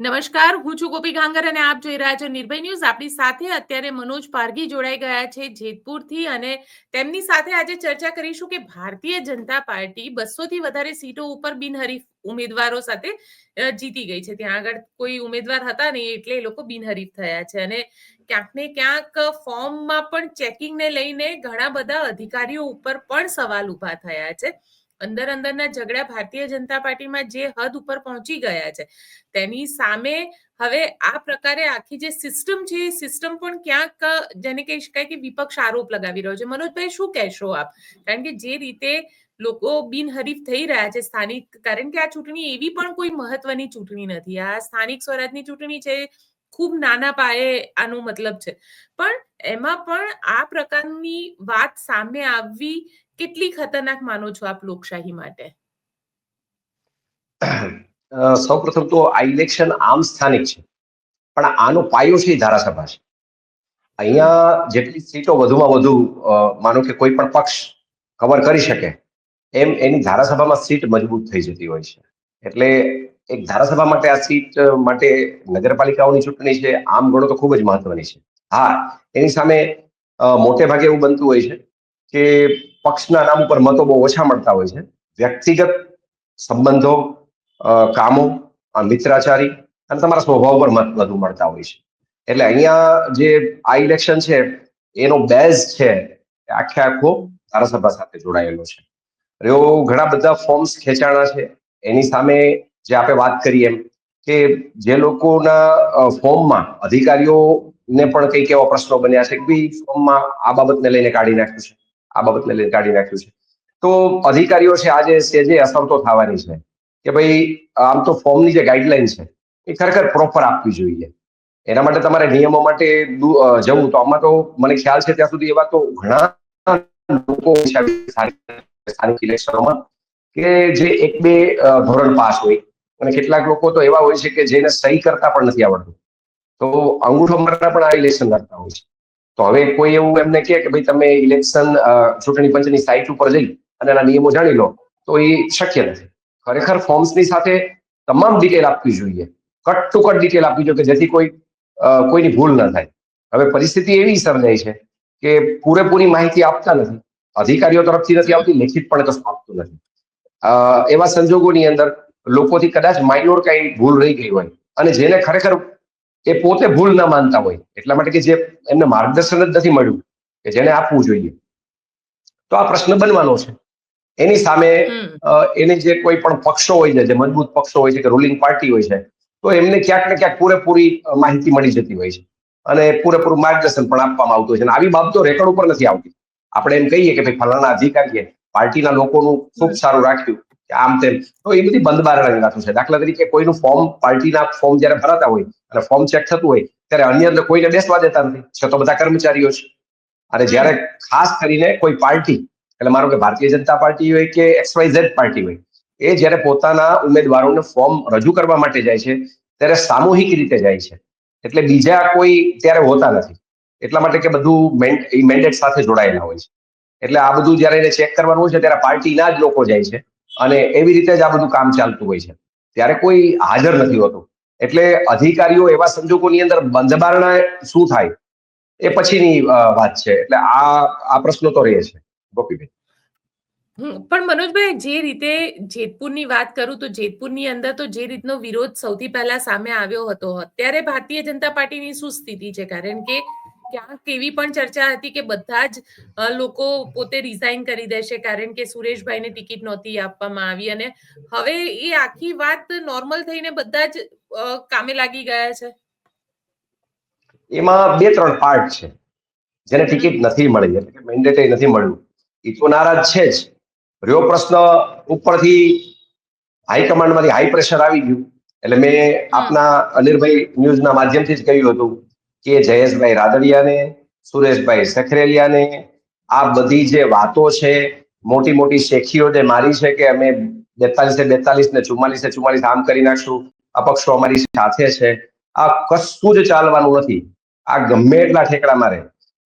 નમસ્કાર, હું છું ગોપી ગાંગર અને આપ જોઈ રહ્યા છો નિર્ભય ન્યૂઝ. આપણી સાથે અત્યારે મનોજ પારગી જોડાઈ ગયા છે જેતપુરથી અને તેમની સાથે આજે ચર્ચા કરીશું કે ભારતીય જનતા પાર્ટી બસો થી વધારે સીટો ઉપર બિનહરીફ ઉમેદવારો સાથે જીતી ગઈ છે. ત્યાં આગળ કોઈ ઉમેદવાર હતા નહીં એટલે એ લોકો બિનહરીફ થયા છે અને ક્યાંક ને ક્યાંક ફોર્મમાં પણ ચેકિંગને લઈને ઘણા બધા અધિકારીઓ ઉપર પણ સવાલ ઊભા થયા છે. અંદર અંદરના ઝઘડા ભારતીય જનતા પાર્ટીમાં જે હદ ઉપર પહોંચી ગયા છે, તેની સામે હવે આ પ્રકારે આખી જે સિસ્ટમ છે, એ સિસ્ટમ પણ ક્યાંક, જેને કહી શકાય કે વિપક્ષ આરોપ લગાવી રહ્યો છે. મનોજભાઈ, શું કહેશો આપ? કારણ કે જે રીતે લોકો બિનહરીફ થઈ રહ્યા છે સ્થાનિક, કારણ કે આ ચૂંટણી એવી પણ કોઈ મહત્વની ચૂંટણી નથી. આ સ્થાનિક સ્વરાજની ચૂંટણી છે, ખૂબ નાના પાયે આનો મતલબ છે. પણ એમાં પણ આ પ્રકારની વાત સામે આવવી કેટલી ખતરનાક માનો છો આપ લોકશાહી માટે? સૌ પ્રથમ તો આ ઇલેક્શન આમ સ્થાનિક છે. પણ આનો પાયો છે ધારાસભા છે. અહીંયા જેટલી સીટો વધુમાં વધુ માનો કે કોઈ પણ પક્ષ કવર કરી શકે, એમ એની ધારાસભામાં સીટ મજબૂત થઈ જતી હોય છે. એટલે એક ધારાસભા માટે આ સીટ માટે નગરપાલિકાઓની ચૂંટણી છે, આમ ગણો તો ખૂબ જ મહત્વની છે. હા, એની સામે મોટે ભાગે એવું બનતું હોય છે કે પક્ષના નામ ઉપર મતો બહુ ઓછા મળતા હોય છે. વ્યક્તિગત સંબંધો કામો મિત્રાચારી અને તમારા સ્વભાવ પર મત વધુ મળતા હોય છે. એટલે અહીંયા જે આ ઇલેક્શન છે, એનો બેઝ છે આખે આખો ધારાસભા સાથે જોડાયેલો છે. રહ્યો ઘણા બધા ફોર્મ્સ ખેંચાણા છે. એની સામે જે આપણે વાત કરીએ એમ કે જે લોકોના ફોર્મમાં અધિકારીઓને પણ કંઈક એવા પ્રશ્નો બન્યા છે કે ભાઈ ફોર્મમાં આ બાબતને લઈને કાઢી નાખ્યું છે. આ બાબતને લઈને કાઢી નાખ્યું છે. તો અધિકારીઓ છે આજે સેજે અસર તો થવાની છે કે ભાઈ, આમ તો ફોર્મની જે ગાઈડલાઈન છે એ ખરેખર પ્રોપર આપવી જોઈએ. એના માટે તમારે નિયમો માટે જવું. તો આમાં તો મને ખ્યાલ છે ત્યાં સુધી એવા તો ઘણા લોકો સ્થાનિક ઇલેક્શનોમાં કે જે એક બે ધોરણ પાસ હોય અને કેટલાક લોકો તો એવા હોય છે કે જેને સહી કરતા પણ નથી આવડતું. તો અંગૂઠો મારતા પણ આ ઇલેક્શન કરતા હોય છે. તો હવે કોઈ એવું એમને કહે કે ભાઈ તમે ઇલેક્શન ચૂંટણી પંચની સાઇટ ઉપર જઈ અને એના નિયમો જાણી લો, તો એ શક્ય નથી. ખરેખર ફોર્મ્સની સાથે તમામ ડિટેલ આપવી જોઈએ. કટ ટુ કટ ડિટેલ આપવી જોઈએ કે જેથી કોઈ કોઈની ભૂલ ન થાય. હવે પરિસ્થિતિ એવી સર્જાય છે કે પૂરેપૂરી માહિતી આપતા નથી. અધિકારીઓ તરફથી નથી આવતી, લેખિત પણ કશું આપતું નથી. એવા સંજોગોની અંદર લોકોથી કદાચ માઇનોર કઈ ભૂલ રહી ગઈ હોય અને જેને ખરેખર એ પોતે ભૂલ ના માનતા હોય. એટલા માટે કે જે એમને માર્ગદર્શન જ નથી મળ્યું કે જેને આપવું જોઈએ. તો આ પ્રશ્ન બનવાનો છે. એની સામે એને જે કોઈ પણ પક્ષો હોય છે જે મજબૂત પક્ષો હોય છે કે રૂલિંગ પાર્ટી હોય છે તો એમને ક્યાંક ને ક્યાંક પૂરેપૂરી માહિતી મળી જતી હોય છે. અને પૂરેપૂરું માર્ગદર્શન પણ આપવામાં આવતું હોય છે. અને આવી બાબતો રેકોર્ડ ઉપર નથી આવતી. આપણે એમ કહીએ કે ભાઈ ફલાણા અધિકારીએ પાર્ટીના લોકોનું ખૂબ સારું રાખ્યું. આમ તેમ. તો એ બધી બંધ બારણાની વાતો છે. દાખલા તરીકે કોઈનું ફોર્મ પાર્ટીના ફોર્મ જયારે ભરાતા હોય, અને ફોર્મ ચેક થતું હોય, ત્યારે અન્ય અંદર કોઈને બેસવા દેતા નથી. છે તો બધા કર્મચારીઓ છે. અને જ્યારે ખાસ કરીને કોઈ પાર્ટી, એટલે મારો કે ભારતીય જનતા પાર્ટી હોય કે એક્સવાય ઝેડ પાર્ટી હોય, એ જ્યારે પોતાના ઉમેદવારોને ફોર્મ રજૂ કરવા માટે જાય છે, ત્યારે સામૂહિક રીતે જાય છે. એટલે બીજા કોઈ ત્યારે હોતા નથી. એટલા માટે કે બધું મેન્ડેટ સાથે જોડાયેલા હોય છે. એટલે આ બધું જયારે એને ચેક કરવાનું હોય છે, ત્યારે પાર્ટીના જ લોકો જાય છે. અને એવી રીતે જ આ બધું કામ ચાલતું હોય છે. ત્યારે કોઈ હાજર નથી હોતું. એટલે અધિકારીઓ એવા સંજોગોની અંદર બંધબારણા શું થાય એ પછીની વાત છે. એટલે આ આ પ્રશ્નો તો રહે છે. ગોપીભાઈ પણ મનોજભાઈ, જે રીતે જેતપુરની વાત કરું તો જેતપુરની અંદર તો જે રીતનો વિરોધ સૌથી પહેલા સામે આવ્યો હતો. અત્યારે ભારતીય જનતા પાર્ટીની શું સ્થિતિ છે? કારણ કે ક્યાંક એવી પણ ચર્ચા હતી કે બધા જ લોકો પોતે રિઝાઇન કરી દેશે કારણ કે સુરેશભાઈને ટિકિટ નહોતી આપવામાં આવી અને હવે એ આખી વાત નોર્મલ થઈને બધા જ કામે લાગી ગયા છે. એમાં બે ત્રણ પાર્ટ છે. જેને ટિકિટ નથી મળી એટલે કે મેન્ડેટ નથી મળ્યું. એ તો નારાજ છે જ. રહ્યો પ્રશ્ન ઉપરથી હાઈકમાન્ડમાંથી હાઈ પ્રેશર આવી ગયું. એટલે મેં આપના અનિરભાઈ ન્યૂઝના માધ્યમથી જ કહ્યું હતું. કે જયેશભાઈ રાદડિયાને, સુરેશભાઈ સખરેલિયાને, આ બધી જે વાતો છે, મોટી મોટી શેખીઓ જે મારી છે કે અમે બેતાલીસે બેતાલીસ ને ચુમ્માલીસે ચુમ્માલીસ આમ કરી નાખશું, અપક્ષો અમારી સાથે છે, આ કશું જ ચાલવાનું નથી. આ ગમે એટલા ઠેકડા મારે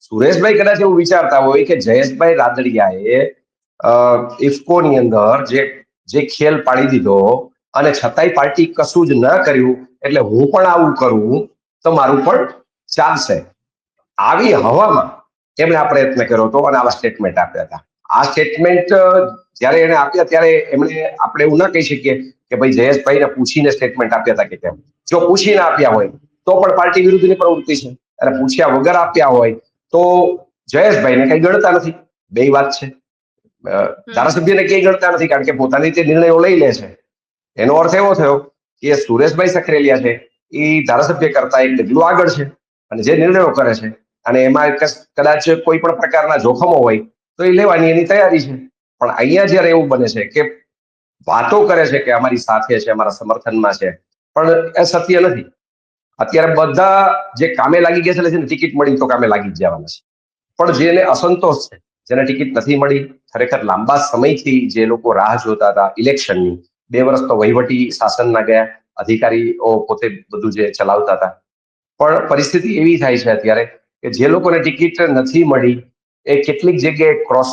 સુરેશભાઈ કદાચ એવું વિચારતા હોય કે જયેશભાઈ રાદડિયાએ ઇફકોની અંદર જે જે ખેલ પાડી દીધો અને છતાંય પાર્ટી કશું જ ન કર્યું, એટલે હું પણ આવું કરું, તો મારું પણ ચાલશે. આવી હવામાં એમણે આ પ્રયત્ન કર્યો હતો? અને આવા સ્ટેટમેન્ટ આપ્યા હતા. આ સ્ટેટમેન્ટ જ્યારે એને આપ્યા ત્યારે એમણે, આપણે એવું ના કહી શકીએ કે ભાઈ જયેશભાઈને પૂછીને સ્ટેટમેન્ટ આપ્યા હતા કે કેમ. જો પૂછીને આપ્યા હોય, તો પણ પાર્ટી વિરુદ્ધની પ્રવૃત્તિ છે. અને પૂછ્યા વગર આપ્યા હોય, તો જયેશભાઈને કઈ ગણતા નથી. બે વાત છે. ધારાસભ્યને કઈ ગણતા નથી, કારણ કે પોતાની તે નિર્ણયો લઈ લે છે. એનો અર્થ એવો થયો કે સુરેશભાઈ સખરેલિયા છે. એ ધારાસભ્ય કરતા એક ડગલું આગળ છે. અને જે નિર્ણયો કરે છે, અને એમાં કદાચ કોઈ પણ પ્રકારના જોખમો હોય, તો એ લેવાની એની તૈયારી છે. પણ અહીંયા જ્યારે એવું બને છે કે વાતો કરે છે કે અમારી સાથે છે, અમારા સમર્થનમાં છે, પણ એ સત્ય નથી. અત્યારે બધા જે કામે લાગી ગયા છે જેને ટિકિટ મળી તો કામે લાગી જવાના છે. પણ જેને અસંતોષ છે, જેને ટિકિટ નથી મળી, ખરેખર લાંબા સમયથી જે લોકો રાહ જોતા હતા ઇલેક્શનની, બે વર્ષ તો વહીવટી શાસનના ગયા, અધિકારીઓ પોતે બધું જે ચલાવતા હતા પણ પરિસ્થિતિ એવી થાય છે અત્યારે કે જે લોકોને ટિકિટ નથી મળી એ કેટલીક જગ્યાએ ક્રોસ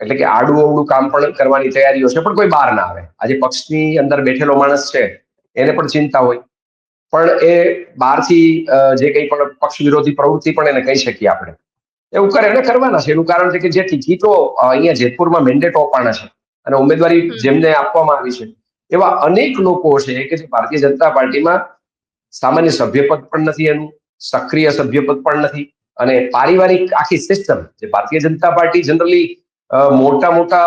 એટલે કે આડું અવડું કામ પણ કરવાની તૈયારીઓ છે પણ કોઈ બહાર ના આવે. આજે પક્ષની અંદર બેઠેલો માણસ છે એને પણ ચિંતા હોય. પણ એ બહારથી જે કંઈ પણ પક્ષ વિરોધી પ્રવૃત્તિ પણ એને કહી શકીએ આપણે. એવું કરે એને કરવાના છે એનું કારણ છે કે જે ટિકિટો અહીંયા જેતપુરમાં મેન્ડેટ અપાણા છે અને ઉમેદવારી જેમને આપવામાં આવી છે એવા અનેક લોકો છે કે જે ભારતીય જનતા પાર્ટીમાં સામાન્ય સભ્યપદ પણ નથી એનું, સક્રિય સભ્યપદ પણ નથી. અને પારિવારિક આખી સિસ્ટમ જે ભારતીય જનતા પાર્ટી જનરલી મોટા મોટા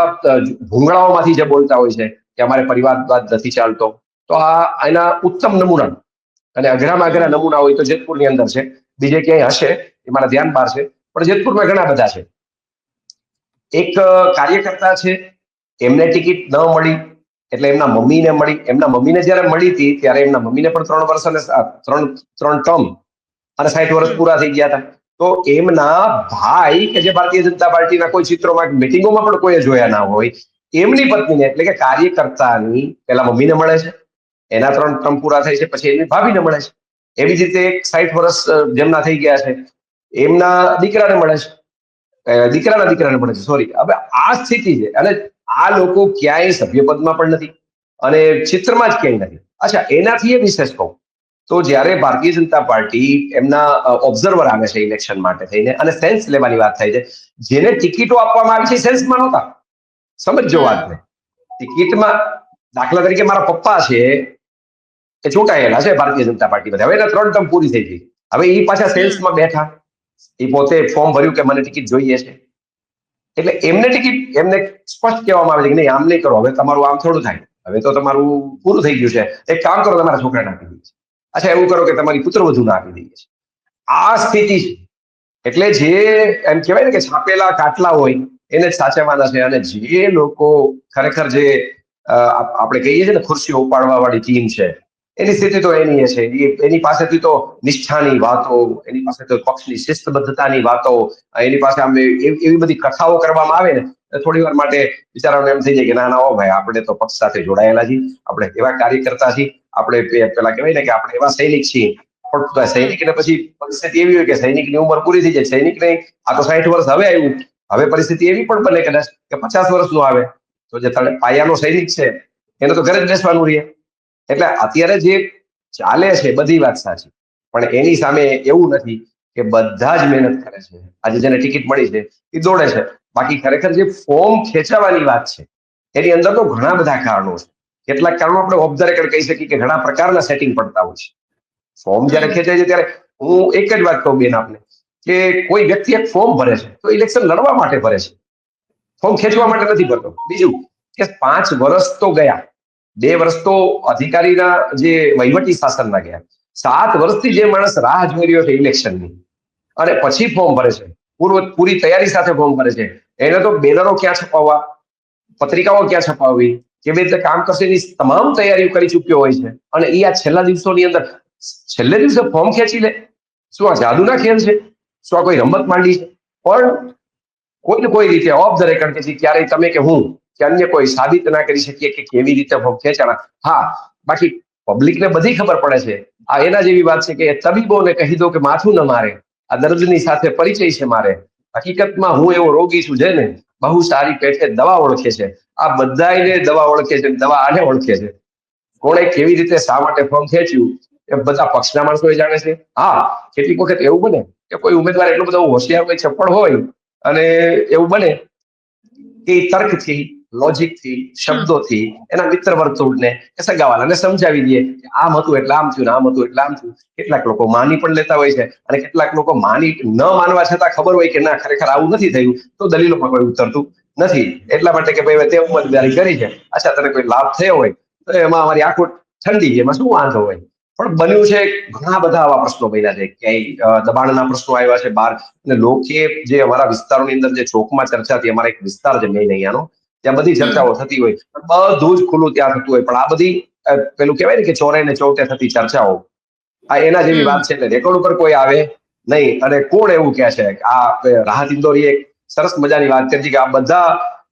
ભૂંગળાઓમાંથી જે બોલતા હોય છે કે અમારે પરિવારવાદ નથી ચાલતો. તો આ એના ઉત્તમ નમૂના અને અઘરામાં અઘરા નમૂના હોય તો જેતપુરની અંદર છે. બીજે ક્યાંય હશે એ મારા ધ્યાન બહાર છે. પણ જેતપુરમાં ઘણા બધા છે. એક કાર્યકર્તા છે, એમને ટિકિટ ન મળી. એટલે એમના મમ્મીને મળી, એમના મમ્મીને જ્યારે મળી હતી, ત્યારે એમના મમ્મીને પણ ત્રણ વર્ષ અને ત્રણ ત્રણ ટર્મ અને સાઠ વર્ષ પૂરા થઈ ગયા હતા. તો એમના ભાઈ કે જે ભારતીય જનતા પાર્ટીના કોઈ ચિત્રોમાં, મિટિંગોમાં પણ કોઈએ જોયા ના હોય, એમની પત્નીને, એટલે કે કાર્યકર્તાની પેલા મમ્મીને મળે છે, એના ત્રણ ટર્મ પૂરા થાય છે, પછી એની ભાભીને મળે છે. એવી જ રીતે સાઠ વર્ષ જેમના થઈ ગયા છે, એમના દીકરાને મળે છે. દીકરાના દીકરાને મળે છે સોરી હવે આ સ્થિતિ છે, અને આ લોકો ક્યાંય સભ્યપદમાં પણ નથી અને ચિત્રમાં જ ક્યાંય નથી. અચ્છા એનાથી એ વિશેષ કહું. તો જ્યારે ભારતીય જનતા પાર્ટી એમના ઓબ્ઝર્વર આવે છે ઇલેક્શન માટે થઈને અને સેન્સ લેવાની વાત થાય છે જેને ટિકિટો આપવામાં આવી છે સેન્સમાં નહોતા. સમજજો હમ. વાતને. ટિકિટમાં દાખલા તરીકે મારા પપ્પા છે એ ચૂંટાયેલા છે ભારતીય જનતા પાર્ટી બધા. હવે એના ત્રણ ટર્મ પૂરી થઈ ગઈ. હવે એ પાછા સેલ્સમાં બેઠા. એ પોતે ફોર્મ ભર્યું કે મને ટિકિટ જોઈએ છે. એટલે એમને ટિકિટ, એમને સ્પષ્ટ કહેવામાં આવે છે કે નહીં, આમ નહીં કરો, હવે તમારું આમ થોડું થાય. હવે તો તમારું પૂરું થઈ ગયું છે. એક કામ કરો, તમારા છોકરાને આપી દઈએ છીએ. અચ્છા, એવું કરો કે તમારી પુત્રવધુને આપી દઈએ છીએ. આ સ્થિતિ છે. એટલે જે એમ કહેવાય ને કે છાપેલા કાટલા હોય, એને જ સાચવવાના છે અને જે લોકો ખરેખર જે આપણે કહીએ છીએ ને ખુરશીઓ ઉપાડવા વાળી ટીમ છે એની સ્થિતિ તો એની છે. એની પાસેથી તો નિષ્ઠાની વાતો, એની પાસે તો પક્ષની શિસ્તબદ્ધતાની વાતો, એની પાસે આમ એવી બધી કથાઓ કરવામાં આવે ને થોડી વાર માટે બિચારાઓને એમ થઈ જાય કે ના ના, ઓ ભાઈ, આપણે તો પક્ષ સાથે જોડાયેલા છીએ, આપણે એવા કાર્યકર્તા છીએ, આપણે પેલા કહેવાય ને કે આપણે એવા સૈનિક છીએ. પણ સૈનિકને પછી પરિસ્થિતિ એવી હોય કે સૈનિકની ઉંમર પૂરી થઈ જાય. સૈનિકને આ તો સાઠ વર્ષ હવે આવ્યું. હવે પરિસ્થિતિ એવી પણ બને કદાચ કે પચાસ વર્ષનું આવે. તો જે તળે- પાયાનો સૈનિક છે, એને તો ઘરે જ બેસવાનું રહે. એટલે અત્યારે જે ચાલે છે, બધી વાત સાચી. પણ એની સામે એવું નથી કે બધા જ મહેનત કરે છે. આજે જેને ટિકિટ મળી છે, એ દોડે છે. બાકી ખરેખર જે ફોર્મ ખેંચાવાની વાત છે, એની અંદર તો ઘણા બધા કારણો છે. કેટલાક કારણો આપણે ઓફ ધ રેકર્ડ કહી શકીએ કે ઘણા પ્રકારના સેટિંગ પડતા હોય છે. ફોર્મ જ્યારે ખેંચાય છે ત્યારે હું એક જ વાત કહું બેન આપને, કે કોઈ વ્યક્તિ એક ફોર્મ ભરે છે, તો ઇલેક્શન લડવા માટે ભરે છે. ફોર્મ ખેંચવા માટે નથી ભરતો. બીજું કે પાંચ વર્ષ તો ગયા. બે વર્ષ તો અધિકારીના જે વહીવટી શાસનના ગયા. સાત વર્ષથી જે માણસ રાહ જોઈ રહ્યો છે ઇલેક્શનની. અને પછી ફોર્મ ભરે છે. પૂર્વ પૂરી તૈયારી સાથે ફોર્મ ભરે છે. એને તો બેનરો ક્યાં છપાવવા? પત્રિકાઓ ક્યાં છપાવવી? કેવી રીતે કામ કરશે એની તમામ તૈયારીઓ કરી ચૂક્યો હોય છે. અને એ આ છેલ્લા દિવસોની અંદર છેલ્લે દિવસે ફોર્મ ખેંચી લે. શું આ જાદુના ખેલ છે? શું આ કોઈ રમત માંડી છે? પણ કોઈ ને કોઈ રીતે ઓફ ધ રેકર્ડ કે ક્યારેય તમે કે હું કે અન્ય કોઈ સાબિત ના કરી શકીએ કે કેવી રીતે ખેંચાણા હા, બાકી પબ્લિકને બધી ખબર પડે છે. આ એના જેવી વાત છે કે તબીબોને કહી દો કે માથું ન મારે. આ દર્દની સાથે પરિચય છે મારે. હકીકતમાં હું એવો રોગી છું જેને બહુ સારી પેટે દવા ઓળખે છે. આ બધાને દવા ઓળખે છે દવા આને ઓળખે છે. કોણે કેવી રીતે શા માટે ફોર્મ ખેંચ્યું? એ બધા પક્ષના માણસો એ જાણે છે. હા, કેટલીક વખત એવું બને કે કોઈ ઉમેદવાર એટલો બધો હોશિયાર હોય, ચપ્પડ હોય અને એવું બને કે તર્કથી લોજિકથી શબ્દોથી એના મિત્ર વર્તુળને કે સગાવાલાને સમજાવી દઈએ કે આમ હતું એટલે આમ થયું આમ હતું એટલે આમ થયું. કેટલાક લોકો માની પણ લેતા હોય છે અને કેટલાક લોકો માની ન માનવા છતાં ખબર હોય કે ના ખરેખર આવું નથી થયું તો દલીલોમાં કોઈ ઉતરતું નથી. એટલા માટે કે ભાઈ તે ઉમેદવારી કરી છે. અચ્છા તને કોઈ લાભ થયો હોય તો એમાં અમારી આંખો ઠંડી એમાં શું વાંધો હોય? પણ બન્યું છે ઘણા બધા આવા પ્રશ્નો બન્યા છે. ક્યાંય દબાણના પ્રશ્નો આવ્યા છે બહાર. અને લોકે જે અમારા વિસ્તારોની અંદર જે ચોકમાં ચર્ચા હતી અમારા એક વિસ્તાર છે મેઇન અહીંયાનો. ત્યાં બધી ચર્ચાઓ થતી હોય પણ બધું જ ખુલ્લું ત્યાં થતું હોય પણ આ બધી અ, પેલું કહેવાય ને કે ચોરે ને ચૌટે થતી ચર્ચાઓ આ એના જેવી હમ. વાત છે એટલે રેકોર્ડ ઉપર કોઈ આવે નહીં અને કોણ એવું કહે છે કે આ અ, રાહત ઇન્દોરી એક સરસ મજાની વાત કરી છે કે આ બધા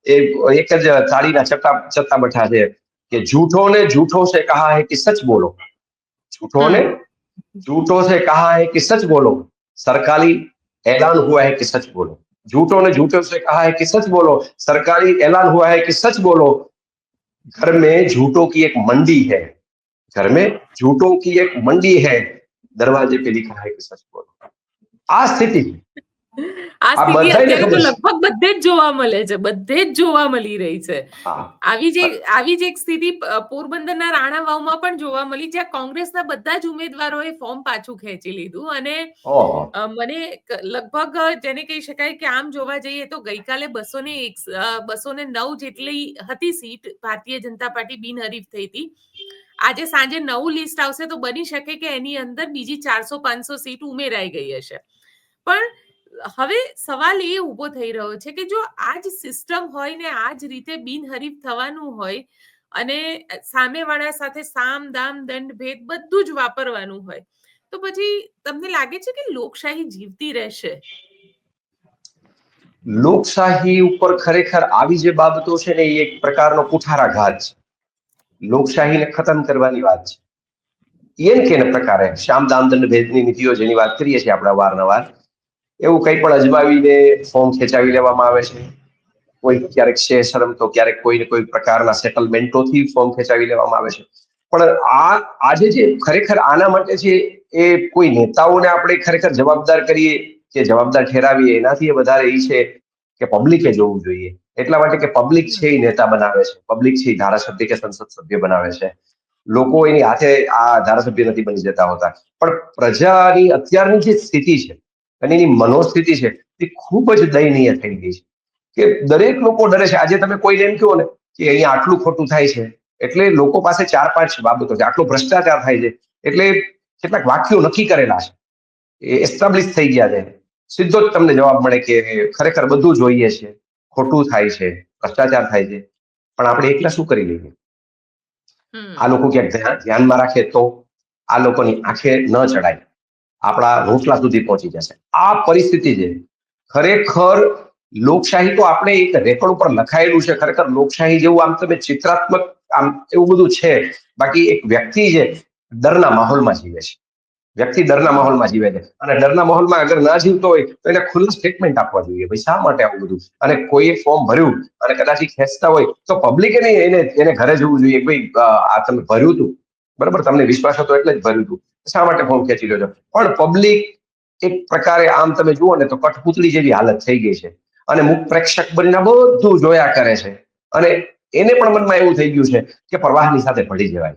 એ એક જ થાળીના ચટ્ટા ચત્તા બઠા છે કે झूठों ने झूठों से कहा है कि सच बोलो झूठों ने झूठों से कहा है कि सच बोलो सरकारी ऐलान हुआ है कि सच बोलो झूठों ने झूठों से कहा है कि सच बोलो। सरकारी ऐलान हुआ है कि सच बोलो। घर में झूठों की एक मंडी है। घर में झूठों की एक मंडी है। दरवाजे पे लिखा है कि सच बोलो। आ स्थिति આ સ્થિતિ અત્યારે તો લગભગ બધે જ જોવા મળે છે બધે જ જોવા મળી રહી છે. આવી જ આવી જ એક સ્થિતિ પોરબંદરના રાણા વાવમાં પણ જોવા મળી જ્યાં કોંગ્રેસના બધા જ ઉમેદવારોએ ફોર્મ પાછું ખેંચી લીધું અને મને લગભગ જેને કહી શકાય કે આમ જોવા જઈએ તો ગઈકાલે બસો ને એક બસો ને નવ જેટલી હતી સીટ ભારતીય જનતા પાર્ટી બિનહરીફ થઈ હતી. આજે સાંજે નવું લિસ્ટ આવશે તો બની શકે કે એની અંદર બીજી ચારસો પાંચસો સીટ ઉમેરાઈ ગઈ હશે. પણ હવે સવાલ એ ઊભો થઈ રહ્યો છે કે જો આ જ સિસ્ટમ હોય ને આ જ રીતે બિનહરીફ થવાનું હોય અને સામેવાળા સાથે સામ, દામ, દંડ, ભેદ બધું જ વાપરવાનું હોય, તો પછી તમને લાગે છે કે લોકશાહી જીવતી રહેશે? લોકશાહી ઉપર ખરેખર આવી જે બાબતો છે ને એ એક પ્રકારનો કુઠારાઘાત છે. લોકશાહીને ખતમ કરવાની વાત છે. એમ કે પ્રકારે શ્યામ દામદંડ ભેદની નીતિઓ જેની વાત કરીએ છીએ આપણે અવારનવાર એવું કંઈ પણ અજમાવીને ફોર્મ ખેંચાવી લેવામાં આવે છે? કોઈ ક્યારેક છે શરમ તો ક્યારેક કોઈ ને કોઈ પ્રકારના સેટલમેન્ટોથી ફોર્મ ખેંચાવી લેવામાં આવે છે. પણ આ, આજે જે ખરેખર આના માટે છે એ કોઈ નેતાઓને આપણે ખરેખર જવાબદાર કરીએ કે જવાબદાર ઠેરાવીએ, એનાથી એ વધારે એ છે કે પબ્લિકે જોવું જોઈએ. એટલા માટે કે પબ્લિક છે એ નેતા બનાવે છે. પબ્લિક છે એ ધારાસભ્ય કે સંસદ સભ્ય બનાવે છે. લોકો એની હાથે આ ધારાસભ્ય નથી બની જતા હોતા. પણ પ્રજાની અત્યારની જે સ્થિતિ છે અને એની મનોસ્થિતિ છે એ ખૂબ જ દયનીય થઈ ગઈ છે. કે દરેક લોકો ડરે છે. આજે તમે કોઈને એમ કહો ને કે અહીંયા આટલું ખોટું થાય છે એટલે લોકો પાસે ચાર પાંચ બાબતો છે. આટલો ભ્રષ્ટાચાર થાય છે એટલે કેટલાક વાક્યો નક્કી કરેલા છે. એ એસ્ટાબ્લિશ થઈ ગયા છે. સીધો જ તમને જવાબ મળે કે ખરેખર બધું જોઈએ છે. ખોટું થાય છે ભ્રષ્ટાચાર થાય છે. પણ આપણે એકલા શું કરી લઈએ? આ લોકો ક્યાંક ધ્યાનમાં રાખે તો આ લોકોની આંખે ન ચડાય. આપણા રોટલા સુધી પહોંચી જશે. આ પરિસ્થિતિ છે. ખરેખર લોકશાહી તો આપણે એક રેકોર્ડ ઉપર લખાયેલું છે. ખરેખર લોકશાહી જેવું આમ તમે ચિત્રાત્મક આમ એવું બધું છે. બાકી એક વ્યક્તિ છે, ડરના માહોલમાં જીવે છે. વ્યક્તિ ડરના માહોલમાં જીવે છે. અને ડરના માહોલમાં અગર ના જીવતો હોય, તો એને ખુલ્લું સ્ટેટમેન્ટ આપવા જોઈએ. ભાઈ, શા માટે આવું બધું? અને કોઈએ ફોર્મ ભર્યું? અને કદાચ ખેંચતા હોય, તો પબ્લિકે નહીં એને એને ઘરે જવું જોઈએ ભાઈ આ તમે ભર્યું હતું. બરાબર? તમને વિશ્વાસ હતો એટલે જ ભર્યું હતું શા માટે ફોર્મ ખેંચી લો છો? પણ પબ્લિક એક પ્રકારે આમ તમે જુઓ ને તો કઠપુતળી જેવી હાલત થઈ ગઈ છે. અને મુખ પ્રેક્ષક બનીને બધું જોયા કરે છે. અને એને પણ મનમાં એવું થઈ ગયું છે કે પ્રવાહની સાથે ભળી જવાય.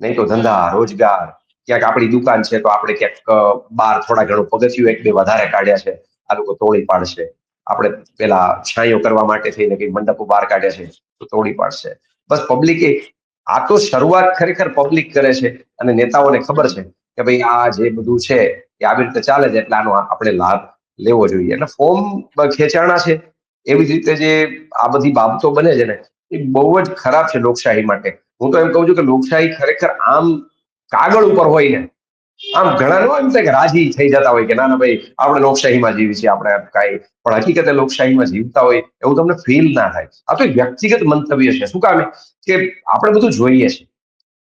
નહીં તો ધંધા, રોજગાર, ક્યાંક આપણી દુકાન છે તો આપણે ક્યાંક બાર થોડા ઘણું પગથિયું એક બે વધારે કાઢ્યા છે. આ લોકો તોડી પાડશે. આપણે પેલા છાંયો કરવા માટે થઈને કઈ મંડપો બહાર કાઢ્યા છે તો તોડી પાડશે. બસ પબ્લિકે આ તો શરૂઆત ખરેખર પબ્લિક કરે છે અને નેતાઓને ખબર છે કે ભાઈ આ જે બધું છે એ આવી રીતે ચાલે છે એટલે આનો આપણે લાભ લેવો જોઈએ. એટલે ફોર્મ ખેંચાણા છે. એવી રીતે જે આ બધી બાબતો બને છે ને, એ બહુ જ ખરાબ છે લોકશાહી માટે. હું તો એમ કહું છું કે લોકશાહી ખરેખર આમ કાગળ ઉપર હોય ને આમ ઘણા નો એમ થાય કે રાજી થઈ જતા હોય કે ના ના ભાઈ, આપણે લોકશાહીમાં જીવી છીએ, આપણે કાંઈ, પણ હકીકતે લોકશાહીમાં જીવતા હોય એવું તમને ફીલ ના થાય. આ તો વ્યક્તિગત મંતવ્ય છે. શું કામે? કે આપણે બધું જોઈએ છે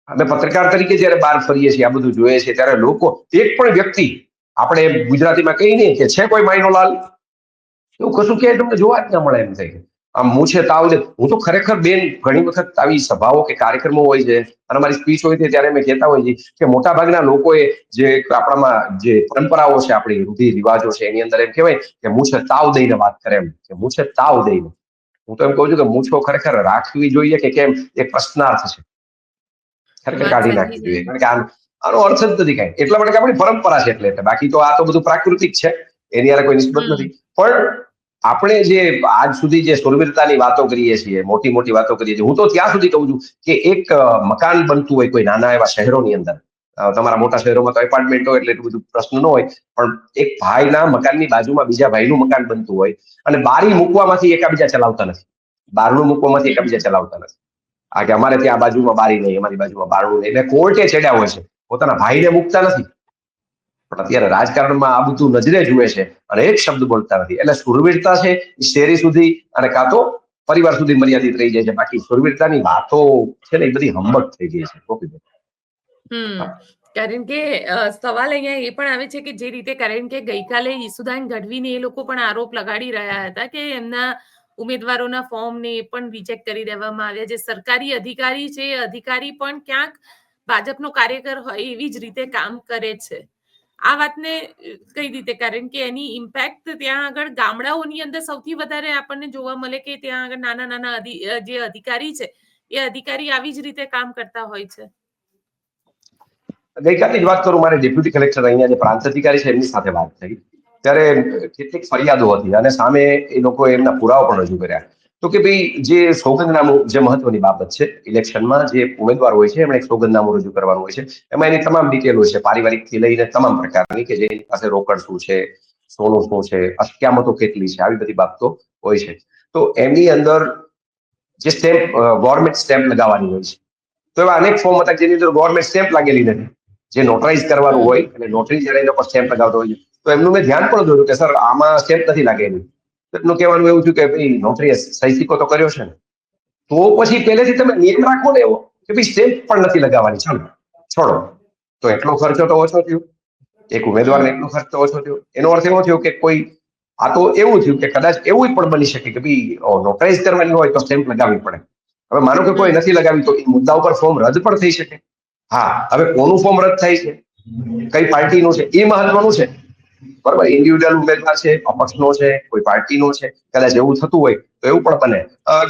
અમે પત્રકાર તરીકે જ્યારે બહાર ફરીએ છીએ, આ બધું જોઈએ છીએ, ત્યારે લોકો, એક પણ વ્યક્તિ, આપણે ગુજરાતીમાં કહીને કે છે કોઈ માયનો લાલ? એવું કશું ક્યાંય તમને જોવા જ ના મળે એમ થાય. આમ મૂછે તાવ છે હું તો ખરેખર બેન ઘણી વખત આવી સભાઓ કે કાર્યક્રમો હોય છે અને મારી સ્પીચ હોય છે ત્યારે અમે કહેતા હોઈએ છીએ કે મોટા ભાગના લોકોએ જે આપણામાં જે પરંપરાઓ છે આપણી રૂઢિ રિવાજો છે એની અંદર એમ કહેવાય કે મૂછે તાવ દઈને વાત કરે એમ કે મૂછે તાવ દઈને. હું તો એમ કહું છું કે મૂછો ખરેખર રાખવી જોઈએ કે કેમ? એ પ્રશ્નાર્થ છે. ખરેખર કાઢી નાખવી જોઈએ. કારણ કે આમ આનો અર્થ જ નથી કાંઈ. એટલા માટે કે આપણી પરંપરા છે એટલે એટલે બાકી તો આ તો બધું પ્રાકૃતિક છે. એની હારે કોઈ નિસ્બત નથી. પણ આપણે જે આજ સુધી જે સુરવીરતાની વાતો કરીએ છીએ, મોટી મોટી વાતો કરીએ છીએ, હું તો ત્યાં સુધી કહું છું કે એક મકાન બનતું હોય કોઈ નાના એવા શહેરોની અંદર તમારા મોટા શહેરોમાં તો એપાર્ટમેન્ટ હોય એટલે એટલું બધું પ્રશ્ન ન હોય, પણ એક ભાઈના મકાનની બાજુમાં બીજા ભાઈનું મકાન બનતું હોય અને બારી મૂકવામાંથી એકાબીજા ચલાવતા નથી. બારણું મૂકવામાંથી એકાબીજા ચલાવતા નથી. આ કે અમારે ત્યાં બાજુમાં બારી નહીં, અમારી બાજુમાં બારણું નહીં. એટલે કોર્ટે ચડ્યા હોય છે. પોતાના ભાઈને મૂકતા નથી. પણ અત્યારે રાજકારણમાં આ બધું નજરે જુએ છે અને એક શબ્દ બોલતા નથી. એટલે સુરવીરતા છે એ શેરી સુધી અને કાં તો પરિવાર સુધી મર્યાદિત રહી જાય છે. બાકી સુરવીરતાની વાતો છે ને એ બધી હંબક થઈ ગઈ છે. ગોપીબેન. કારણ કે સવાલ અહીંયા એ પણ આવે છે કે જે રીતે કારણ કે ગઈકાલે ઈસુદાન ગઢવીને એ લોકો પણ આરોપ લગાડી રહ્યા હતા કે એમના ઉમેદવારોના ફોર્મને એ પણ રિજેક્ટ કરી દેવામાં આવ્યા. જે સરકારી અધિકારી છે અધિકારી પણ ક્યાંક ભાજપનો કાર્યકર હોય એવી જ રીતે કામ કરે છે. આ વાતને કઈ રીતે? કારણ કે એની ઇમ્પેક્ટ ત્યાં આગળ ગામડાઓની અંદર સૌથી વધારે આપણને જોવા મળે કે ત્યાં આગળ નાના નાના જે અધિકારી છે, એ અધિકારી આવી જ રીતે કામ કરતા હોય છે. ગઈકાલની વાત કરું, મારે ડેપ્યુટી કલેક્ટર અહીંયા જે પ્રાંત અધિકારી છે, એમની સાથે વાત થઈ. ત્યારે કેટલીક ફરિયાદો હતી અને સામે એ લોકો એમના પુરાવા પણ રજૂ કર્યા. તો કે ભાઈ, જે સોગંદનામું, જે મહત્વની બાબત છે ઇલેક્શનમાં જે ઉમેદવાર હોય છે, એમણે એક સોગંદનામું રજૂ કરવાનું હોય છે. એમાં એની તમામ ડિટેલો છે છે, પારિવારિકથી લઈને તમામ પ્રકારની કે જેની પાસે રોકડ શું છે, સોનું શું છે, અસ્ક્યામતો કેટલી છે, આવી બધી બાબતો હોય છે. તો એમની અંદર જે સ્ટેમ્પ ગવર્મેન્ટ સ્ટેમ્પ લગાવવાની હોય છે. તો એવા અનેક ફોર્મ હતા જેની અંદર ગવર્મેન્ટ સ્ટેમ્પ લાગેલી નથી. જે નોટરાઇઝ કરવાનું હોય અને નોટરી જ્યારે એના પર સ્ટેમ્પ લગાવતો હોય તો એમનું મેં ધ્યાન પણ દોર્યું કે, સર, આમાં સ્ટેમ્પ નથી લાગેલી. એમનું કહેવાનું એવું થયું કે ભાઈ નોકરી સહી તો કર્યો છે ને. તો પછી પહેલેથી તમે નિયમ રાખો ને એવો કે ભાઈ સ્ટેમ્પ પણ નથી લગાવવાની. ચાલો, છોડો. તો એટલો ખર્ચો તો ઓછો થયો. એક ઉમેદવારને એટલો ખર્ચ તો ઓછો થયો. એનો અર્થ એવો થયો કે કોઈ આ તો એવું થયું કે કદાચ એવું પણ બની શકે કે ભાઈ નોકરાઈઝ કરવાની હોય તો સ્ટેમ્પ લગાવવી પડે. હવે માનો કે કોઈ નથી લગાવી તો એ મુદ્દા ઉપર ફોર્મ રદ પણ થઈ શકે. હા, હવે કોનું ફોર્મ રદ થાય છે? કઈ પાર્ટીનું છે? એ મહત્વનું છે. બરાબર? ઇન્ડિવિડ્યુઅલ ઉમેદવાર છે અપક્ષનો છે, કોઈ પાર્ટીનો છે, કદાચ એવું થતું હોય તો એવું પણ બને.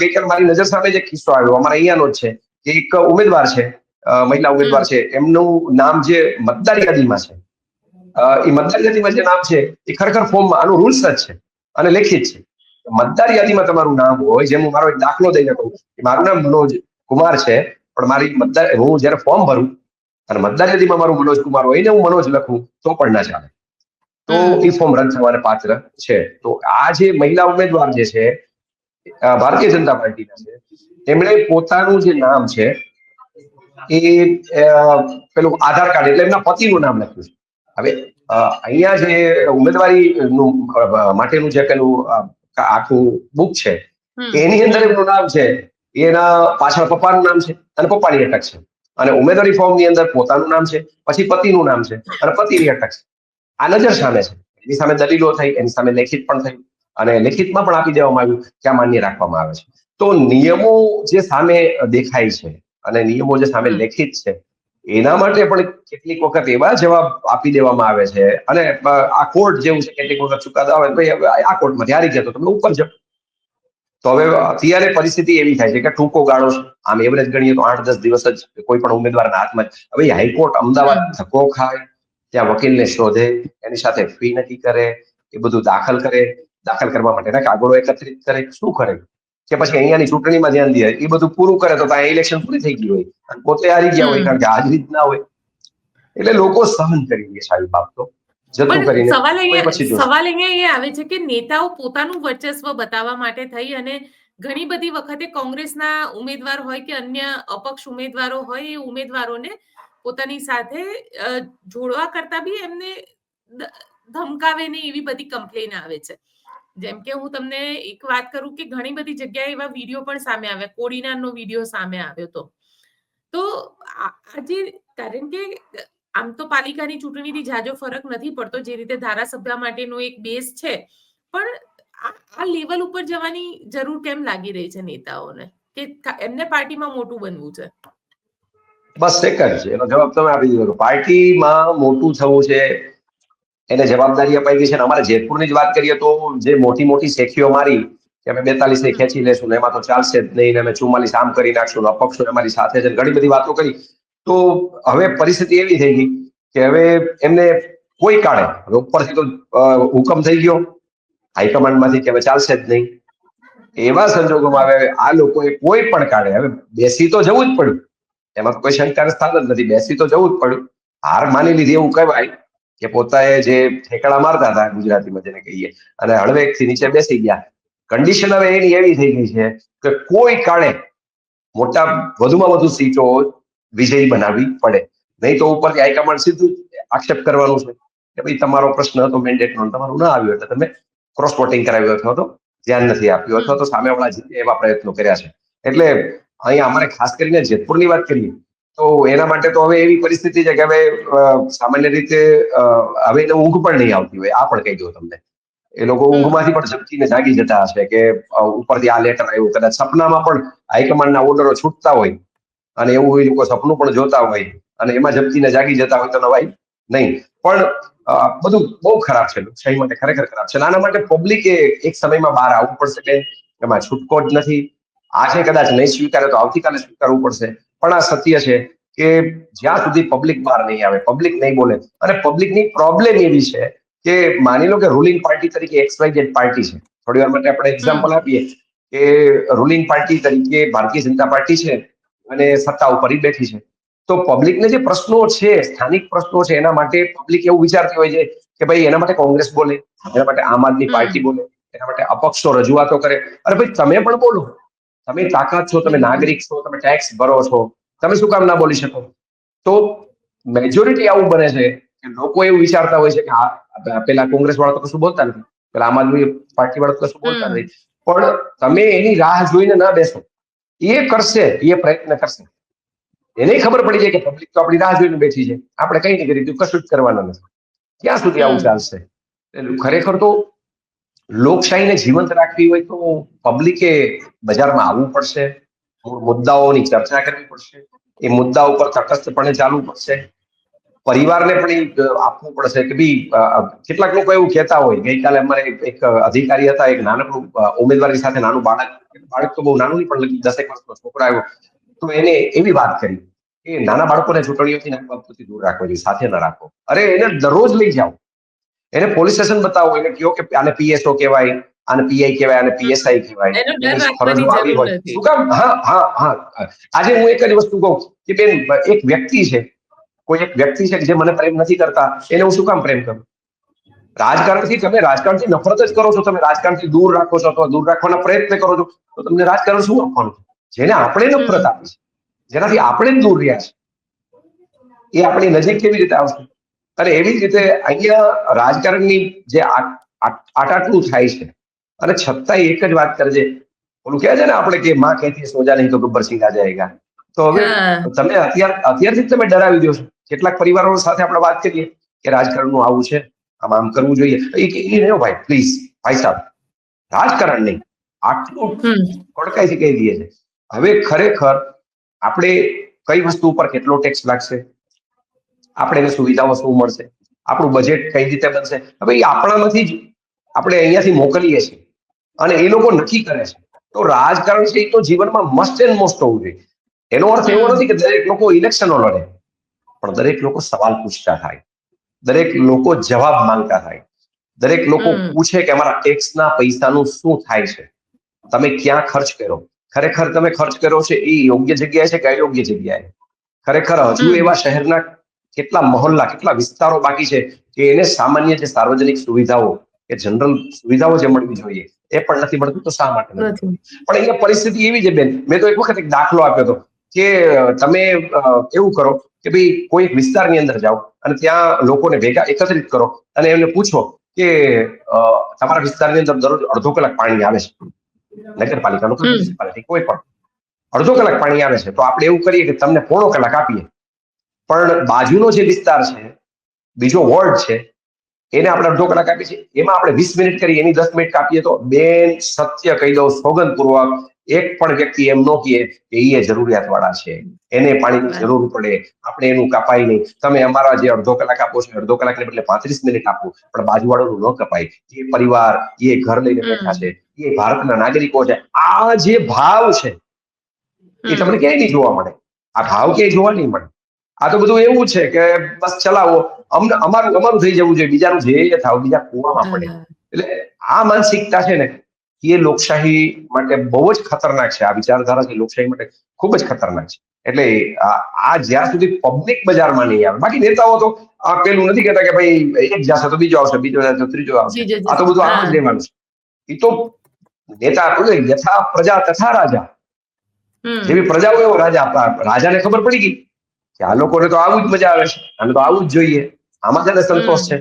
ગઈકાલ મારી નજર સામે જે કિસ્સો આવ્યો. અમારા અહીંયાનો જ છે. કે એક ઉમેદવાર છે મહિલા ઉમેદવાર છે, એમનું નામ જે મતદાર યાદીમાં છે. એ મતદાર યાદીમાં જે નામ છે, એ ખરેખર ફોર્મમાં આનું રૂલ્સ જ છે અને લેખિત છે. મતદાર યાદીમાં તમારું નામ હોય, જેમ હું મારો એક દાખલો દઈને કહું મારું નામ મનોજ કુમાર છે, પણ મારી મતદાર, હું જ્યારે ફોર્મ ભરું અને મતદાર યાદીમાં મારું મનોજ કુમાર હોય એને હું મનોજ લખું, તો પણ ના ચાલે. તો હમ. એ ફોર્મ રદ થવાને પાત્ર છે. તો આ જે મહિલા ઉમેદવાર જે છે ભારતીય જનતા પાર્ટીના છે તેમણે પોતાનું જે નામ છે એ પેલું આધાર કાર્ડ એટલે એમના પતિનું નામ લખ્યું છે. હવે અહીંયા જે ઉમેદવારી નું માટેનું જે પેલું આખું બુક છે એની અંદર એમનું નામ છે એના પાછળ પપ્પાનું નામ છે અને પપ્પાની અટક છે. અને ઉમેદવારી ફોર્મની અંદર પોતાનું નામ છે પછી પતિનું નામ છે અને પતિની અટક છે. આ નજર સામે છે. એની સામે દલીલો થઈ એની સામે લેખિત પણ થઈ અને લેખિતમાં પણ આપી દેવામાં આવ્યું કે આ માન્ય રાખવામાં આવે છે. તો નિયમો જે સામે દેખાય છે અને નિયમો જે સામે લેખિત છે એના માટે પણ કેટલીક વખત એવા જવાબ આપી દેવામાં આવે છે અને આ કોર્ટ જેવું છે કેટલીક વખત ચુકાદો આવે ભાઈ આ કોર્ટમાં હારી કહેતો તમે ઉપર જાઓ. તો હવે અત્યારે પરિસ્થિતિ એવી થાય છે કે ટૂંકો ગાળો છે. આમ એવરેજ ગણીએ તો આઠ દસ દિવસ જ કોઈ પણ ઉમેદવારના હાથમાં જ. હવે હાઈકોર્ટ અમદાવાદ. ધક્કો ખાય ત્યાં વકીલને શોધે એની સાથે ફી નક્કી કરે એ બધું દાખલ કરે. દાખલ કરવા માટેના કાગળો એકત્રિત કરે શું કરે? કે પછી અહીંયાની ચૂંટણીમાં ધ્યાન દે એ બધું પૂરું કરે તો ત્યાં ઇલેક્શન પૂરી થઈ ગઈ હોય અને પોતે હારી ગયા હોય કારણ કે હાજરી જ ના હોય. એટલે લોકો સહન કરી લે સારી બાબતો. સવાલ અહીંયા સવાલ અહીંયા એ આવે છે કે નેતાઓ પોતાનું વર્ચસ્વ બતાવવા માટે થઈ અને ઘણી બધી વખતે કોંગ્રેસના ઉમેદવાર હોય કે અન્ય અપક્ષ ઉમેદવારો હોય એ ઉમેદવારોને પોતાની સાથે જોડવા કરતા બી એમને ધમકાવે ને એવી બધી કમ્પ્લેન આવે છે. જેમ કે હું તમને એક વાત કરું કે ઘણી બધી જગ્યાએ એવા વીડિયો પણ સામે આવ્યા કોડીનારનો વીડિયો સામે આવ્યો તો. તો આ આ કારણ કે, આમ તો પાલિકાની ચૂંટણીથી જાજો ફરક નથી પડતો જે રીતે ધારાસભ્ય માટેનો એક બેઝ છે, પણ આ લેવલ ઉપર જવાની જરૂર કેમ લાગી રહી છે નેતાઓને? કા- એમને પાર્ટીમાં મોટું બનવું છે? બસ એક જ છે. એનો જવાબ તમે આપી દીધો પાર્ટીમાં મોટું થવું છે, એને જવાબદારી અપાઈ ગઈ છે. અમારે જેતપુરની જ વાત કરીએ તો જે મોટી મોટી શેખીઓ મારી, કે અમે બેતાલીસ ને ખેંચી લેશું ને એમાં તો ચાલશે જ નહીં ને અમે ચુમ્માલીસ આમ કરી નાખશું ને અપક્ષો અમારી સાથે છે ઘણી બધી વાતો કરી. તો હવે પરિસ્થિતિ એવી થઈ ગઈ કે હવે એમને કોઈ કાળે હવે ઉપરથી તો હુકમ થઈ ગયો. હાઈકમાન્ડમાંથી કે હવે ચાલશે જ નહીં. એવા સંજોગોમાં હવે આ લોકોએ કોઈ પણ કાળે હવે બેસી તો જવું જ પડ્યું. એમાં કોઈ શંકાનું સ્થાન જ નથી. બેસી તો જવું જ પડ્યું. હાર માની લીધી એવું કહેવાય કે પોતાએ જે ઠેકડા મારતા હતા ગુજરાતીમાં જેને કહીએ, અને હળવેકથી નીચે બેસી ગયા. કન્ડિશન હવે એની એવી થઈ ગઈ છે કે કોઈ કાળે મોટા વધુમાં વધુ સીટો વિજયી બનાવવી પડે. નહીં તો ઉપરથી હાઈકમાન્ડ સીધું આક્ષેપ કરવાનું છે કે ભાઈ તમારો પ્રશ્ન હતો મેન્ડેટનો તમારું ના આવ્યું એટલે તમે ક્રોસ વોટિંગ કરાવ્યું અથવા તો ધ્યાન નથી આપ્યું અથવા તો સામેવાળા જીતે એવા પ્રયત્નો કર્યા છે. એટલે અહીંયા અમારે ખાસ કરીને જેતપુરની વાત કરીએ તો એના માટે તો હવે એવી પરિસ્થિતિ છે કે હવે સામાન્ય રીતે હવે એને ઊંઘ પણ નહીં આવતી હોય આ પણ કહી દઉં તમને. એ લોકો ઊંઘમાંથી પણ ઝપકીને જાગી જતા હશે કે ઉપરથી આ લેટર આવ્યું કદાચ સપનામાં પણ હાઈકમાન્ડના ઓર્ડરો છૂટતા હોય અને એવું એ લોકો સપનું પણ જોતા હોય અને એમાં ઝપકીને જાગી જતા હોય તો નવાઈ નહીં. પણ બધું બહુ ખરાબ છે લોકશાહી માટે ખરેખર ખરાબ છે આના માટે પબ્લિકે એક સમયમાં બહાર આવવું પડશે કે એમાં છૂટકો જ નથી આજે કદાચ નહીં સ્વીકારે તો આવતીકાલે સ્વીકારવું પડશે. પણ આ સત્ય છે કે જ્યાં સુધી પબ્લિક બહાર નહીં આવે પબ્લિક નહીં બોલે અને પબ્લિકની પ્રોબ્લેમ એવી છે કે માની લો કે રૂલિંગ પાર્ટી તરીકે એક્સ વાય પાર્ટી છે. થોડી વાર માટે આપણે એક્ઝામ્પલ આપીએ કે રૂલિંગ પાર્ટી તરીકે ભારતીય જનતા પાર્ટી છે અને સત્તા ઉપર બેઠી છે. તો પબ્લિકને જે પ્રશ્નો છે સ્થાનિક પ્રશ્નો છે એના માટે પબ્લિક એવું વિચારતી હોય છે કે ભાઈ એના માટે કોંગ્રેસ બોલે એના માટે આમ આદમી પાર્ટી બોલે એના માટે અપક્ષો રજૂઆતો કરે. અરે ભાઈ તમે પણ બોલો. તમે તાકાત છો તમે નાગરિક છો તમે ટેક્સ ભરો છો તમે શું કામ ના બોલી શકો? તો મેજોરિટી આવું બને છે કે લોકો એવું વિચારતા હોય છે કે આ પેલા કોંગ્રેસ વાળા તો કશું બોલતા નથી. પેલા આમ આદમી પાર્ટી વાળા તો કશું બોલતા. નથી. પણ તમે એની રાહ જોઈને ના બેસો. એ કરશે એ પ્રયત્ન કરશે. એને ખબર પડી જાય કે પબ્લિક તો આપણી રાહ જોઈને બેઠી છે. આપણે કઈ નહીં કરી કશું જ કરવાના નથી. ક્યાં સુધી આવું ચાલશે? ખરેખર તો લોકશાહીને જીવંત રાખવી હોય તો પબ્લિકે બજારમાં આવવું પડશે. મુદ્દાઓની ચર્ચા કરવી પડશે. એ મુદ્દા ઉપર તટસ્થપણે ચાલવું પડશે. પરિવારને પણ આપવું પડશે કે ભઈ કેટલાક લોકો એવું કહેતા હોય, ગઈકાલે અમારે એક- અધિકારી હતા, એક નાનકડું ઉમેદવારી સાથે નાનું બાળક બાળક તો બહુ નાનું નહીં, પણ દસેક વર્ષનો છોકરો આવ્યો. તો એને એવી વાત કરી કે નાના બાળકોને ચૂંટણીઓથી નાના બાળકોથી દૂર રાખો, એની સાથે ન રાખો. અરે એને દરરોજ લઈ જાઓ. એને પોલીસ સ્ટેશન બતાવો એને કહો કે આને પીએસઓ કહેવાય આને પીઆઈ કહેવાય આને પીએસઆઈ કહેવાય. ફરજો આવી હોય. શું કામ? હા હા હા. આજે હું એક જ વસ્તુ કહું કે બેન એક વ્યક્તિ છે કોઈ એક વ્યક્તિ છે કે જે મને પ્રેમ નથી કરતા એને હું શું કામ પ્રેમ કરું? રાજકારણથી તમે રાજકારણથી નફરત જ કરો છો તમે રાજકારણથી દૂર રાખો છો અથવા દૂર રાખવાના પ્રયત્ન કરો છો તો તમને રાજકારણ શું આપવાનું? જેને આપણે નફરત. આપી છે જેનાથી આપણે જ દૂર રહ્યા છે એ આપણી નજીક કેવી રીતે આવશે? અને એવી જ રીતે અહીંયા રાજકારણની જે આટાટલું થાય છે. અને છતાંય એક જ વાત કરે છે. ઓલું કહે છે ને આપણે કે માં કહેતી સોજા નહીં તો ગબ્બર આ જાયેગા. તો હવે તમે અત્યાર અત્યારથી તમે ડરાવી દો છો. કેટલાક પરિવારો સાથે આપણે વાત કરીએ કે રાજકારણનું આવું છે આમ આમ કરવું જોઈએ. એ કે એ રહ્યો ભાઈ પ્લીઝ ભાઈ સાહેબ રાજકારણ નહીં. આટલું. કડકાઈથી કહી દઈએ છે. હવે ખરેખર આપણે કઈ વસ્તુ ઉપર કેટલો ટેક્સ લાગશે? આપણે એને સુવિધાઓ શું મળશે? આપણું બજેટ કઈ રીતે બનશે? હવે એ આપણામાંથી જ આપણે અહીંયાથી મોકલીએ છીએ અને એ લોકો નક્કી કરે છે. તો રાજકારણ છે એ તો જીવનમાં મસ્ટ એન્ડ મોસ્ટ હોવું જોઈએ. એનો અર્થ એવો નથી કે દરેક લોકો ઇલેક્શનો લડે. પણ દરેક લોકો સવાલ પૂછતા થાય. દરેક લોકો જવાબ માંગતા થાય. દરેક લોકો પૂછે કે અમારા ટેક્સના પૈસાનું શું થાય છે? તમે ક્યાં ખર્ચ કર્યો? ખરેખર તમે ખર્ચ કર્યો છે એ યોગ્ય જગ્યાએ છે કે અયોગ્ય જગ્યાએ? ખરેખર હજુ એવા શહેરના કેટલા મહોલ્લા કેટલા વિસ્તારો બાકી છે કે એને સામાન્ય જે સાર્વજનિક સુવિધાઓ કે જનરલ સુવિધાઓ જે મળવી જોઈએ એ પણ નથી મળતું તો શા માટે. પણ અહીંયા પરિસ્થિતિ એવી છે બેન મેં તો એક વખત એક દાખલો આપ્યો હતો કે તમે એવું કરો કે ભાઈ કોઈ એક વિસ્તારની અંદર જાઓ અને ત્યાં લોકોને ભેગા એકત્રિત કરો અને એમને પૂછો કે તમારા વિસ્તારની અંદર દરરોજ અડધો કલાક પાણી આવે છે. નગરપાલિકાનું કોઈ પણ અડધો કલાક પાણી આવે છે. તો આપણે એવું કરીએ કે તમને પોણો કલાક આપીએ. પણ બાજુનો જે વિસ્તાર છે બીજો વોર્ડ છે એને આપણે અડધો કલાક આપીએ છીએ. એમાં આપણે વીસ મિનિટ કરી એની દસ મિનિટ કાપીએ તો બેન સત્ય કહી દઉં સોગંદપૂર્વક એક પણ વ્યક્તિ એમ ન કહે કે એ જરૂરિયાત વાળા છે. એને પાણીની જરૂર પડે. આપણે એનું કપાય નહીં. તમે અમારા જે અડધો કલાક આપો છો અડધો કલાકને બદલે પાંત્રીસ મિનિટ આપો. પણ બાજુવાળાનું ન કપાય. એ પરિવાર એ ઘર લઈને બેઠા છે. એ ભારતના નાગરિકો છે. આ જે ભાવ છે એ તમને ક્યાંય નહીં જોવા મળે? આ ભાવ ક્યાંય જોવા નહીં મળે? આ તો બધું એવું છે કે બસ ચલાવો. અમને અમારું અમારું થઈ જવું જોઈએ. બીજાનું જે થાવ બીજા કુવામાં પડે. એટલે આ માનસિકતા છે ને એ લોકશાહી માટે બહુ જ ખતરનાક છે. આ વિચારધારા છે લોકશાહી માટે ખૂબ જ ખતરનાક છે. એટલે આ જ્યાં સુધી પબ્લિક બજારમાં નહીં આવે. બાકી નેતાઓ તો આ પેલું નથી કહેતા કે ભાઈ એક જશે તો બીજો આવશે બીજો જશે તો ત્રીજો આવશે. આ તો બધું આમ. જ રહેવાનું છે. એ તો નેતા યથા પ્રજા તથા રાજા. જેવી પ્રજા હોય એવો રાજા. રાજાને ખબર પડી ગઈ. કે આ લોકોને તો આવું જ મજા આવે છે. આને તો આવું જ જોઈએ. આમાં છે સંતોષ છે.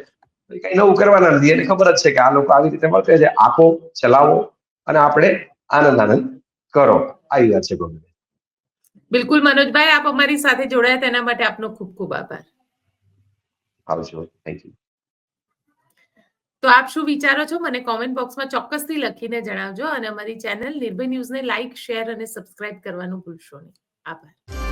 કઈ નવું કરવાના નથી. એને ખબર જ છે કે આ લોકો આવી રીતે વર્તે છે. આપો ચલાવો અને આપણે આનંદ આનંદ કરો. આવી વાત છે ગમે બિલકુલ મનોજભાઈ આપ અમારી સાથે જોડાયા. તેના માટે આપનો ખૂબ ખૂબ આભાર. આવજો થેન્ક યુ તો આપ શું વિચારો છો? મને કોમેન્ટ બોક્સમાં ચોક્કસથી લખીને જણાવજો અને અમારી ચેનલ નિર્ભય ન્યૂઝને લાઇક શેર અને સબસ્ક્રાઇબ કરવાનું ભૂલશો નહીં. આભાર.